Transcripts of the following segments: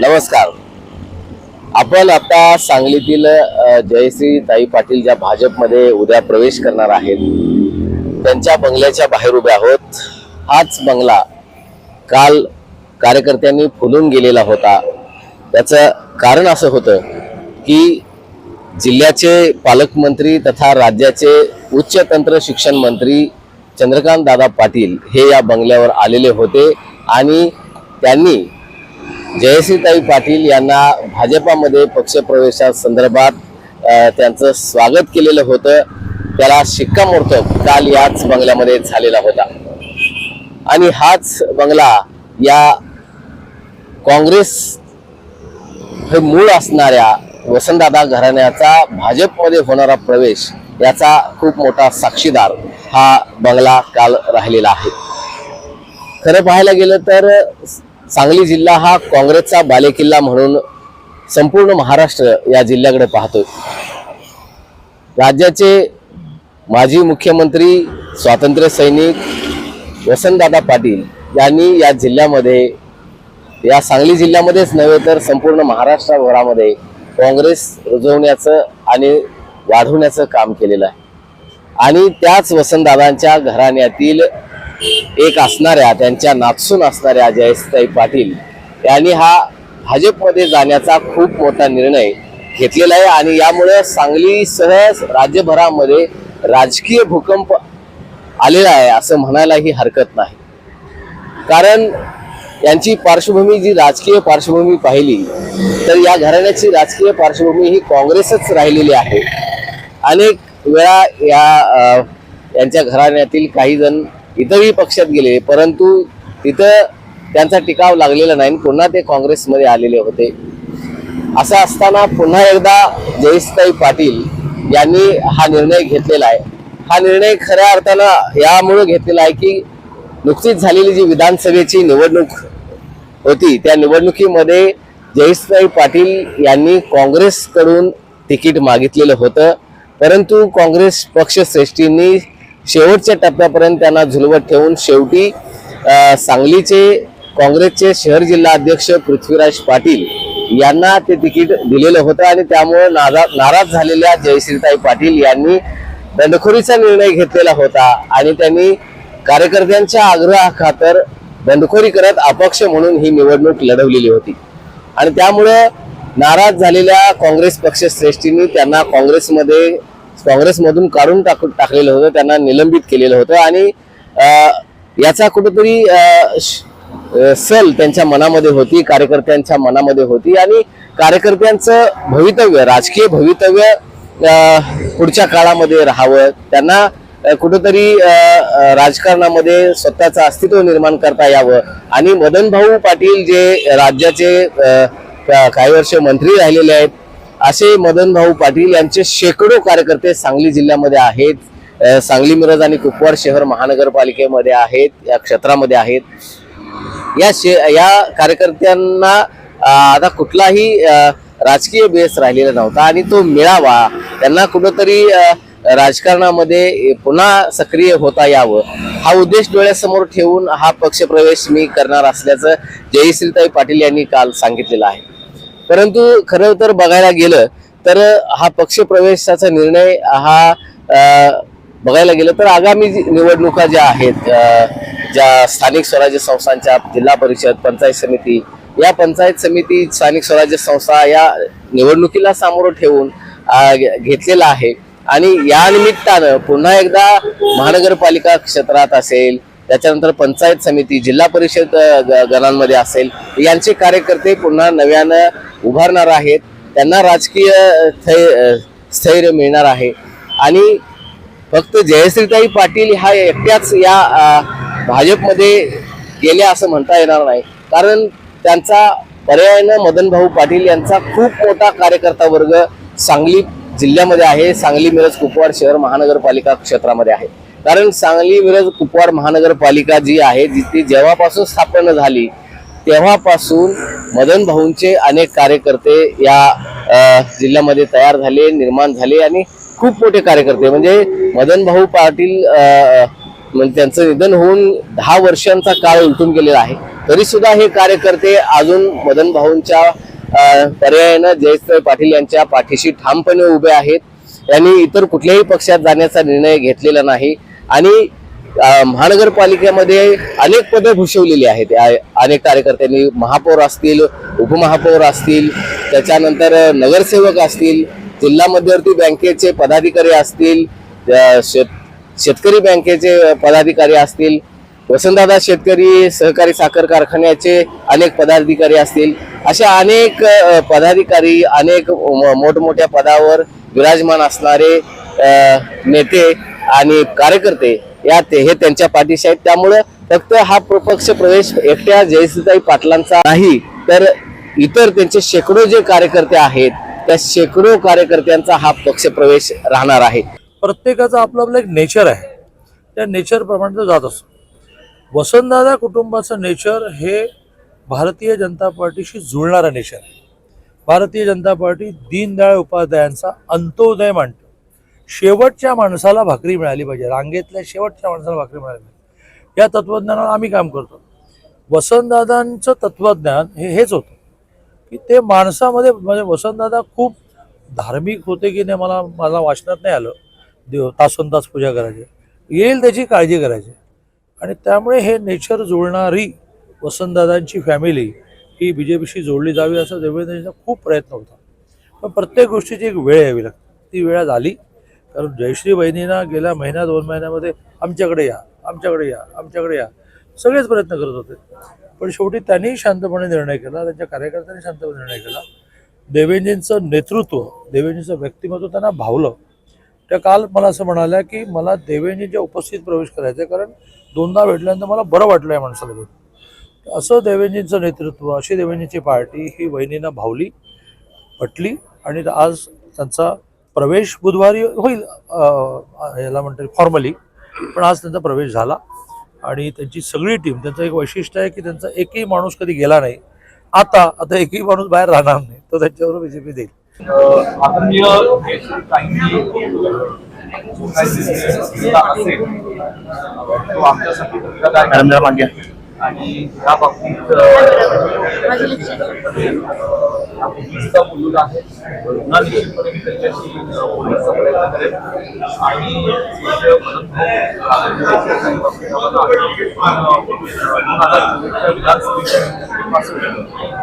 नमस्कार. आपण आता सांगलीतील जयश्री ताई पाटील ज्या भाजपमध्ये उद्या प्रवेश करणार आहेत त्यांच्या बंगल्याच्या बाहेर उभे आहोत. हाच बंगला काल कार्यकर्त्यांनी फुलून गेलेला होता. त्याचं कारण असं होतं की जिल्ह्याचे पालकमंत्री तथा राज्याचे उच्च तंत्र शिक्षण मंत्री चंद्रकांत दादा पाटील हे या बंगल्यावर आलेले होते आणि त्यांनी जयश्रीताई पाटील यांना भाजपामध्ये पक्षप्रवेशासंदर्भात संदर्भात त्यांचं स्वागत केलेलं होतं. त्याला शिक्कामोर्तब काल याच बंगल्यामध्ये झालेला होता. आणि हाच बंगला या काँग्रेस हे मूळ असणाऱ्या वसंतदादा घराण्याचा भाजपमध्ये होणारा प्रवेश याचा खूप मोठा साक्षीदार हा बंगला काल राहिलेला आहे. खरं पाहायला गेलं तर सांगली जिल्हा हा काँग्रेसचा बालेकिल्ला म्हणून संपूर्ण महाराष्ट्र या जिल्ह्याकडे पाहतोय. राज्याचे माजी मुख्यमंत्री स्वातंत्र्य सैनिक वसंतदादा पाटील यांनी या जिल्ह्यामध्ये या सांगली जिल्ह्यामध्येच नव्हे तर संपूर्ण महाराष्ट्रभरामध्ये काँग्रेस रुजवण्याचं आणि वाढवण्याचं काम केलेलं आहे. आणि त्याच वसंतदादांच्या घराण्यातील एक असणाऱ्या त्यांच्या नाचून असणाऱ्या जयस्ताई पाटील यांनी हा भाजपमध्ये जाण्याचा खूप मोठा निर्णय घेतलेला आहे आणि यामुळे सांगलीसह राज्यभरामध्ये राजकीय भूकंप आलेला आहे असं म्हणायलाही हरकत नाही. कारण यांची पार्श्वभूमी जी राजकीय पार्श्वभूमी पाहिली तर या घराण्याची राजकीय पार्श्वभूमी ही काँग्रेसच राहिलेली आहे. अनेक वेळा या यांच्या घराण्यातील काही जण इतरही पक्षात गेले परंतु तिथं त्यांचा टिकाव लागलेला नाही. पुन्हा ते काँग्रेसमध्ये आलेले होते. असं असताना पुन्हा एकदा जयस्थाई पाटील यांनी हा निर्णय घेतलेला आहे. हा निर्णय खऱ्या अर्थानं यामुळे घेतलेला आहे की नुकतीच झालेली जी विधानसभेची निवडणूक होती त्या निवडणुकीमध्ये जयस्थाई पाटील यांनी काँग्रेसकडून तिकीट मागितलेलं होतं. परंतु काँग्रेस पक्षश्रेष्ठींनी शेवटच्या टप्प्यापर्यंत त्यांना झुलवत ठेवून शेवटी सांगलीचे काँग्रेसचे शहर जिल्हा अध्यक्ष पृथ्वीराज पाटील यांना ते तिकीट दिलेलं होतं आणि त्यामुळे नारा नाराज झालेल्या जयश्रीताई पाटील यांनी बंडखोरीचा निर्णय घेतलेला होता आणि त्यांनी कार्यकर्त्यांच्या आग्रहाखातर बंडखोरी करत अपक्ष म्हणून ही निवडणूक लढवलेली होती. आणि त्यामुळे नाराज झालेल्या काँग्रेस पक्षश्रेष्ठींनी त्यांना काँग्रेसमध्ये काँग्रेसमधून काढून टाक टाकलेलं होतं त्यांना निलंबित केलेलं होतं आणि याचा कुठेतरी सल त्यांच्या मनामध्ये होती कार्यकर्त्यांच्या मनामध्ये होती आणि कार्यकर्त्यांचं भवितव्य राजकीय भवितव्य पुढच्या काळामध्ये राहावं. त्यांना कुठंतरी राजकारणामध्ये स्वतःचं अस्तित्व निर्माण करता यावं. आणि मदन भाऊ पाटील जे राज्याचे काही वर्ष मंत्री राहिलेले आहेत असे मदन भाऊ पाटील यांचे शेकडो कार्यकर्ते सांगली जिल्ह्यामध्ये आहेत. सांगली मिरज आणि कुपवाड शहर महानगरपालिकेमध्ये आहेत या क्षेत्रामध्ये आहेत. या शे या कार्यकर्त्यांना आता कुठलाही राजकीय बेस राहिलेला नव्हता आणि तो मिळावा. त्यांना कुठंतरी राजकारणामध्ये पुन्हा सक्रिय होता यावं. हा उद्देश डोळ्यासमोर ठेवून हा पक्षप्रवेश मी करणार असल्याचं जयश्रीताई पाटील यांनी काल सांगितलेलं आहे. परंतु खरं तर बघायला गेलं तर हा पक्षप्रवेशाचा निर्णय हा बघायला गेलं तर आगामी जी निवडणुका ज्या आहेत ज्या स्थानिक स्वराज्य संस्थांच्या जिल्हा परिषद पंचायत समिती या पंचायत समिती स्थानिक स्वराज्य संस्था या निवडणुकीला सामोरं ठेवून घेतलेला आहे. आणि या निमित्तानं पुन्हा एकदा महानगरपालिका क्षेत्रात असेल त्याच्यानंतर पंचायत समिती जिल्हा परिषद ग- गणांमध्ये असेल. यांचे कार्यकर्ते पुन्हा नव्यानं उभारणार आहेत. त्यांना राजकीय स्थैर्य मिळणार आहे. आणि फक्त जयश्रीताई पाटील ह्या एकट्याच या भाजपमध्ये गेल्या असं म्हणता येणार नाही. कारण त्यांचा पर्यायानं मदन भाऊ पाटील यांचा खूप मोठा कार्यकर्ता वर्ग सांगली जिल्ह्यामध्ये आहे. सांगली मिरज कुपवाड शहर महानगरपालिका क्षेत्रामध्ये आहे. कारण सांगली मिरज कुपवाड महानगरपालिका जी आहे जी ती जेव्हापासून स्थापन झाली तेव्हापासून मदन भाऊंचे अनेक कार्यकर्ते या जिल्ह्यामध्ये तयार झाले निर्माण झाले आणि खूप मोठे कार्यकर्ते. म्हणजे मदन भाऊ पाटील म्हणजे त्यांचं निधन होऊन दहा वर्षांचा काळ उलटून गेलेला आहे. तरी सुद्धा हे कार्यकर्ते अजून मदन भाऊंच्या पर्यायानं जयेश पाटील यांच्या पाठीशी ठामपणे उभे आहेत. यांनी इतर कुठल्याही पक्षात जाण्याचा निर्णय घेतलेला नाही. आणि महानगरपालिकेमध्ये अनेक पदे भूषवलेली आहेत. अनेक कार्यकर्त्यांनी महापौर असतील उपमहापौर असतील त्याच्यानंतर नगरसेवक असतील जिल्हा मध्यवर्ती बँकेचे पदाधिकारी असतील शेत शेतकरी बँकेचे पदाधिकारी असतील वसंतदादा शेतकरी सहकारी साखर कारखान्याचे अनेक पदाधिकारी असतील अशा अनेक पदाधिकारी अनेक मोठमोठ्या पदावर विराजमान असणारे नेते आणि कार्यकर्ते या ते हे त्यांच्या पाठीशी आहेत. त्यामुळं फक्त हा प्रपक्ष प्रवेश एकट्या जयसिताई पाटलांचा नाही तर इतर त्यांचे शेकडो जे कार्यकर्ते आहेत त्या शेकडो कार्यकर्त्यांचा हा पक्ष प्रवेश राहणार आहे. प्रत्येकाचं आपलं आपलं एक नेचर आहे. त्या नेचरप्रमाणे तो जात असतो. वसंतदादा कुटुंबाचं नेचर हे भारतीय जनता पार्टीशी जुळणारं नेचर आहे. भारतीय जनता पार्टी दीनदयाळ उपाध्यायांचा अंत्योदय मांडतो. शेवटच्या माणसाला भाकरी मिळाली पाहिजे. रांगेतल्या शेवटच्या माणसाला भाकरी मिळाली पाहिजे. या तत्वज्ञानावर आम्ही काम करतो. वसंतदादांचं तत्वज्ञान हे हेच होतं. की ते माणसामध्ये म्हणजे वसंतदादा खूप धार्मिक होते की नाही मला मला वाचनात नाही आलं. देव तासन तास पूजा करायची. येईल त्याची काळजी करायची. आणि त्यामुळे हे नेचर जुळणारी वसंतदादांची फॅमिली ही बी जे पीशी जोडली जावी असं देवेंद्रजींचा खूप प्रयत्न होता. पण प्रत्येक गोष्टीची एक वेळ यावी लागते. ती वेळ झाली. कारण जयश्री बहिणींना गेल्या महिन्या दोन महिन्यामध्ये आमच्याकडे या आमच्याकडे या आमच्याकडे या. सगळेच प्रयत्न करत होते. पण शेवटी त्यांनी शांतपणे निर्णय केला त्यांच्या कार्यकर्त्यांनी शांतपणे निर्णय केला. देवेंजींचं नेतृत्व देवेंजींचं व्यक्तिमत्व त्यांना भावलं. त्या काल मला असं म्हणाल्या की मला देवेंजींच्या उपस्थित प्रवेश करायचा आहे कारण दोनदा भेटल्यानंतर मला बरं वाटलं या माणसाला भेटून. असं देवेंजींचं नेतृत्व अशी देवेंजींची पार्टी ही वहिनींना भावली पटली आणि आज त्यांचा प्रवेश बुधवारी होईल अं, याला म्हणतात फॉर्मली पण आज त्यांचा प्रवेश झाला. आणि त्यांची सगळी टीम त्यांचं एक वैशिष्ट्य आहे की त्यांचा एकही माणूस कधी गेला नाही. आता आता एकही माणूस बाहेर राहणार नाही. तो त्यांच्यावर बीजेपी देईल. आदरणीय आणि या बाबतीत अ, पोलिसचा मुलूद आहे. पुन्हा निश्चितपणे मी त्यांच्याशी बोलण्याचा प्रयत्न करेन. आणि विधानसभेच्या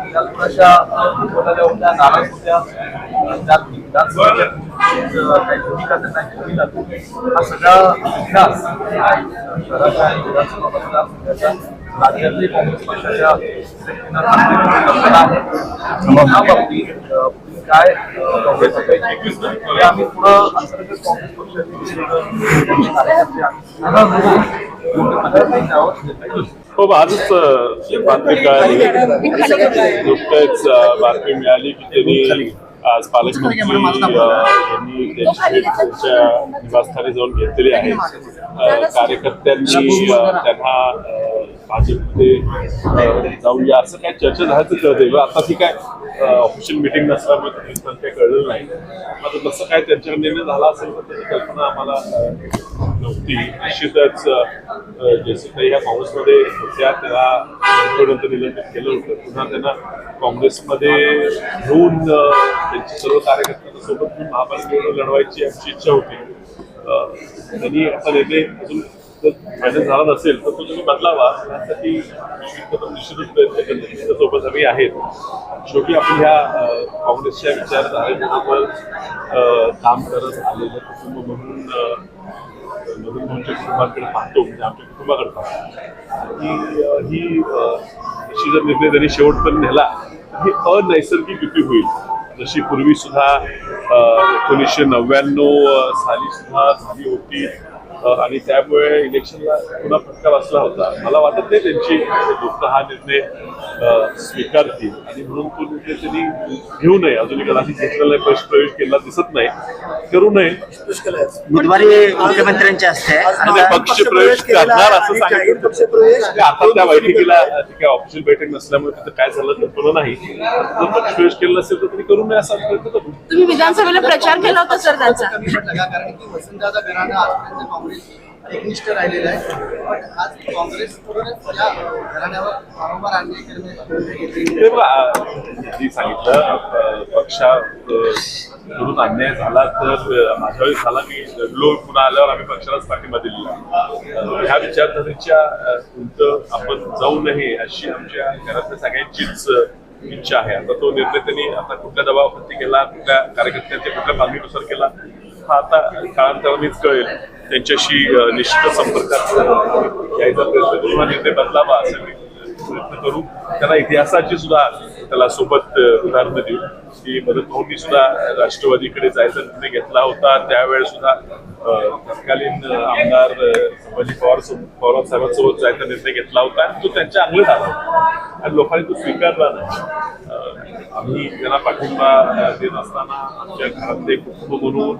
त्या होत्या नाराज होत्या त्यात विधानसभेच्या काही भूमिका त्यांना घ्यावी लागली हा सगळा इतिहास विधानसभा राज्यातली काँग्रेस पक्षाच्या काय अ, काँग्रेस पक्षाची हे आम्ही पुढं अंतर्गत काँग्रेस पक्षाचे. हो आजच बातमी कळाली नुकतंच बातमी मिळाली की त्यांनी आज पालकमंत्री अ, यांनी त्यांची त्यांच्या निवासस्थानी जाऊन घेतलेली आहे. कार्यकर्त्यांनी त्यांना भाजपमध्ये जाऊया असं काय चर्चा झाल्याचं कळतंय आता ती काय ऑफिशियल मिटिंग नसल्यामुळे त्यांनी काही कळलं नाही. आता तसं काय त्यांच्या निर्णय झाला असेल तर त्याची कल्पना आम्हाला नव्हती. निश्चितच अ, काही ह्या काँग्रेसमध्ये होत्या त्याला नंतर निलंबित केलं होतं. पुन्हा त्यांना काँग्रेसमध्ये घेऊन त्यांचे सर्व कार्यकर्त्यांना सोबत घेऊन महापालिकेवर लढवायची आमची इच्छा होती. त्यांनी असा निर्णय अजून जर फायनल झाला नसेल तर तो तुम्ही बदलावा. यासाठी निश्चितच प्रयत्न करतो त्याच्यासोबत आम्ही आहेत. शेवटी आपण ह्या काँग्रेसच्या विचारधारेबरोबर काम करत आलेलं कुटुंब म्हणून अ, मधून कुटुंबाकडे पाहतो म्हणजे आमच्या कुटुंबाकडे पाहतो. ही ही अशी जर निर्णय त्यांनी शेवटपर्यंत नेला तर ही अनैसर्गिक युती होईल. जशी पूर्वी सुद्धा एकोणीसशे नव्याण्णव साली सुद्धा झाली होती. आणि त्यामुळे इलेक्शनला पुन्हा फटका बसला होता. मला वाटत नाही त्यांची लोक हा निर्णय स्वीकारतील. आणि म्हणून तो निर्णय त्यांनी घेऊ नये. अजूनही कदाचित घेतलेला प्रवेश केला दिसत नाही. करू नये. बुधवारी मुख्यमंत्र्यांच्या हस्ते पक्ष प्रवेश करणार असं सांगितलं. म्हणजे आता त्या बैठकीला काय ऑफिशियल बैठक नसल्यामुळे तिथं काय झालं कल्पना नाही. जर पक्ष प्रवेश केला नसेल तर तरी करू नये असं प्रयत्न करू तुम्ही विधानसभेला प्रचार केला होता सर त्यांचा? एकनिष्ठ राहिलेलं आहे पण आज काँग्रेस या घराण्यावर वारंवार अन्याय करणे बघा सांगितलं पक्षा म्हणून अन्याय झाला तर माझ्या वेळेस झाला मी लढलो पुन्हा आल्यावर आम्ही पक्षालाच पाठिंबा दिलेला ह्या विचारधारेच्या अ, उलट आपण जाऊ नये अशी आमच्या घरातल्या सगळ्यांचीच इच्छा आहे. आता तो निर्णय त्यांनी आता कुठल्या दबावावरती केला कुठल्या कार्यकर्त्यांच्या कुठल्या मागणीनुसार केला हा आता काळांतरानेच कळेल. त्यांच्याशी निश्चित संपर्कात अ, यायचा प्रयत्न करू हा निर्णय बदलावा असं मी प्रयत्न करू. त्यांना इतिहासाची सुद्धा त्याला सोबत उदाहरणं देऊ. की मदत भाऊंनी सुद्धा राष्ट्रवादीकडे जायचा निर्णय घेतला होता. त्यावेळेस सुद्धा तत्कालीन आमदार संभाजी पवार पवार साहेबांसोबत जायचा निर्णय घेतला होता. आणि तो त्यांच्या अंगलट आला होता. आणि लोकांनी तो स्वीकारला नाही. आम्ही त्यांना पाठिंबा देत असताना आमच्या घरातले कुटुंब म्हणून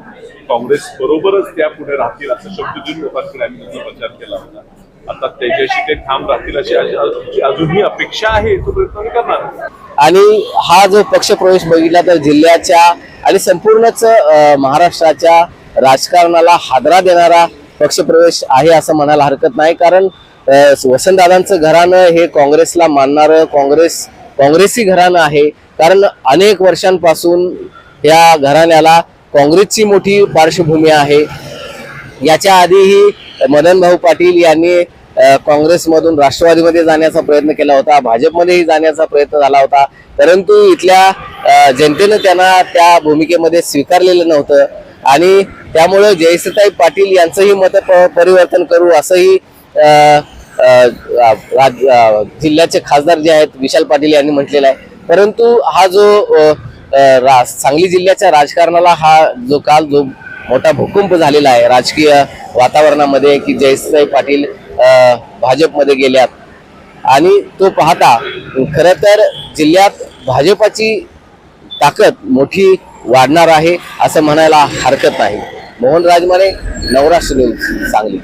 काँग्रेस बरोबरच त्या पुढे राहतील असं शब्द देऊन लोकांकडे आम्ही त्यांचा प्रचार केला होता. आता त्याच्याशी ते ठाम राहतील अशी अजूनही अपेक्षा आहे तो प्रयत्न करणार आणि हा जो पक्षप्रवेश बघितला तर जिल्ह्याच्या आणि संपूर्णच महाराष्ट्राच्या राजकारणाला हादरा देणारा पक्षप्रवेश आहे असं म्हणायला हरकत नाही. कारण वसंतदादांचं घराणं हे काँग्रेसला मानणारं काँग्रेस काँग्रेसी घराणं आहे. कारण अनेक वर्षांपासून या घराण्याला काँग्रेसची मोठी पार्श्वभूमी आहे. याच्या आधीही मदन भाऊ पाटील यांनी काँग्रेसमधून राष्ट्रवादीमध्ये जाण्याचा प्रयत्न केला होता भाजपमध्येही जाण्याचा प्रयत्न झाला होता. परंतु इथल्या जनतेनं त्यांना त्या भूमिकेमध्ये स्वीकारलेलं नव्हतं. आणि त्यामुळे जयसताई पाटील यांचंही मत परिवर्तन करू असंही राज- जिल्ह्याचे खासदार जे आहेत विशाल पाटील यांनी म्हटलेलं आहे. परंतु हा जो रा- सांगली जिल्ह्याच्या राजकारणाला हा जो काल जो मोठा भूकंप झालेला आहे राजकीय वातावरणामध्ये की जयश्रीताई पाटील भाजपमध्ये गेल्यात. आणि तो पाहता खरं तर जिल्ह्यात भाजपाची ताकद मोठी वाढणार आहे असं म्हणायला हरकत नाही. मोहन राजमाने नवराष्ट्र न्यूज सांगली.